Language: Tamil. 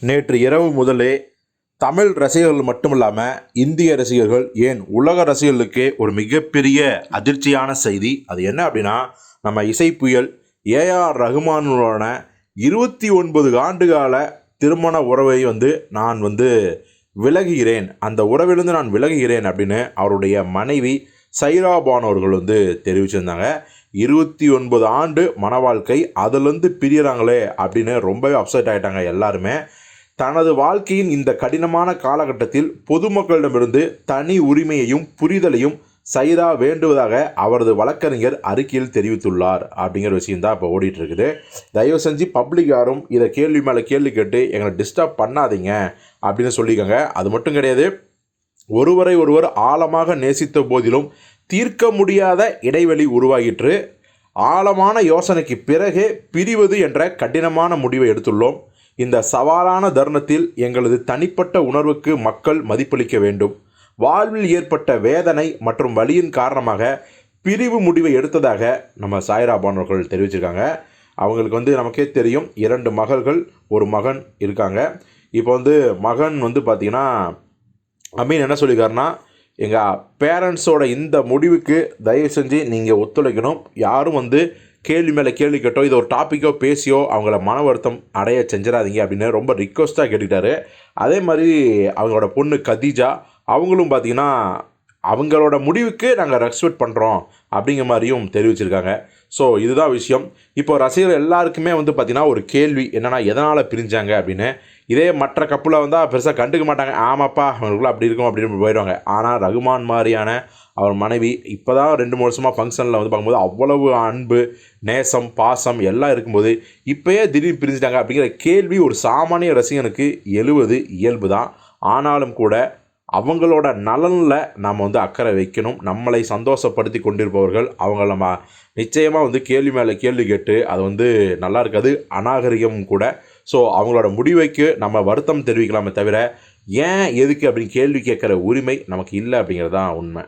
நேற்று இரவு முதலே தமிழ் ரசிகர்கள் மட்டும் இல்லாமல் இந்திய ரசிகர்கள் ஏன் உலக ரசிகர்களுக்கே ஒரு மிகப்பெரிய அதிர்ச்சியான செய்தி. அது என்ன அப்படின்னா நம்ம இசை புயல் ஏஆர் ரகுமானுடன இருபத்தி ஒன்பது ஆண்டுகால திருமண உறவை வந்து நான் வந்து விலகுகிறேன். அந்த உறவிலிருந்து நான் விலகுகிறேன் அப்படின்னு அவருடைய மனைவி சைரா வந்து தெரிவிச்சிருந்தாங்க. இருபத்தி ஒன்பது ஆண்டு மன வாழ்க்கை அதுலேருந்து பிரியறாங்களே அப்படின்னு ரொம்பவே அப்செட் ஆகிட்டாங்க எல்லாருமே. தனது வாழ்க்கையின் இந்த கடினமான காலகட்டத்தில் பொதுமக்களிடமிருந்து தனி உரிமையையும் புரிதலையும் சைதா வேண்டுவதாக அவரது வழக்கறிஞர் அறிக்கையில் தெரிவித்துள்ளார். அப்படிங்கிற விஷயம் தான் இப்போ ஓடிட்டு இருக்குது தயவு செஞ்சு பப்ளிக் யாரும் இதை கேள்வி மேலே கேள்வி கேட்டு எங்களை டிஸ்டர்ப் பண்ணாதீங்க அப்படின்னு சொல்லிக்கோங்க. அது மட்டும் கிடையாது. ஒருவரை ஒருவர் ஆழமாக நேசித்த போதிலும் தீர்க்க முடியாத இடைவெளி உருவாகிற்று. ஆழமான யோசனைக்கு பிறகே பிரிவது என்ற கடினமான முடிவை எடுத்துள்ளோம். இந்த சவாலான தருணத்தில் எங்களது தனிப்பட்ட உணர்வுக்கு மக்கள் மதிப்பளிக்க வேண்டும். வாழ்வில் ஏற்பட்ட வேதனை மற்றும் வலியின் காரணமாக பிரிவு முடிவை எடுத்ததாக நம்ம சாய்ரா அவர்கள் தெரிவிச்சிருக்காங்க. அவங்களுக்கு வந்து நமக்கே தெரியும் இரண்டு மகள்கள் ஒரு மகன் இருக்காங்க. இப்போ வந்து மகன் வந்து பார்த்திங்கன்னா அமீன் என்ன சொல்லியிருக்காருன்னா எங்கள் பேரண்ட்ஸோட இந்த முடிவுக்கு தயவு செஞ்சு நீங்கள் ஒத்துழைக்கணும். யாரும் வந்து கேள்வி மேலே கேள்வி கேட்டோ இது ஒரு டாப்பிக்கோ பேசியோ அவங்கள மன வருத்தம் அடைய செஞ்சிடாதீங்க அப்படின்னு ரொம்ப ரிக்வஸ்ட்டாக கேட்டுக்கிட்டாரு. அதே மாதிரி அவங்களோட பொண்ணு கதீஜா அவங்களும் பார்த்தீங்கன்னா அவங்களோட முடிவுக்கு நாங்கள் ரெஸ்பெக்ட் பண்ணுறோம் அப்படிங்கிற மாதிரியும் தெரிவிச்சிருக்காங்க. ஸோ இதுதான் விஷயம். இப்போ ரசிகர்கள் எல்லாருக்குமே வந்து பார்த்திங்கன்னா ஒரு கேள்வி என்னென்னா எதனால் பிரிஞ்சாங்க? அப்படின்னு. இதே மற்ற கப்பில் வந்தால் பெருசாக கண்டுக்க மாட்டாங்க. ஆமாப்பா அவங்களுக்குள்ள அப்படி இருக்கும் அப்படின்னு போயிடுவாங்க. ஆனால் ரகுமான் மாதிரியான அவர் மனைவி இப்போ தான் ரெண்டு மூணு வருஷமாக ஃபங்க்ஷனில் வந்து பார்க்கும்போது அவ்வளவு அன்பு நேசம் பாசம் எல்லாம் இருக்கும்போது இப்போயே திடீர்னு பிரிஞ்சுட்டாங்க அப்படிங்கிற கேள்வி ஒரு சாமானிய ரசிகனுக்கு எழுவது இயல்பு தான் ஆனாலும் கூட அவங்களோட நலனில் நாம் வந்து அக்கறை வைக்கணும். நம்மளை சந்தோஷப்படுத்தி கொண்டிருப்பவர்கள் அவங்கள நம்ம நிச்சயமாக வந்து கேள்வி மேலே கேள்வி கேட்டு அது வந்து நல்லா இருக்காது அநாகரிகமும் கூட. ஸோ அவங்களோட முடிவைக்கு நம்ம வருத்தம் தெரிவிக்கலாமே தவிர ஏன் எதுக்கு அப்படின்னு கேள்வி கேட்குற உரிமை நமக்கு இல்லை அப்படிங்கிறது தான் உண்மை.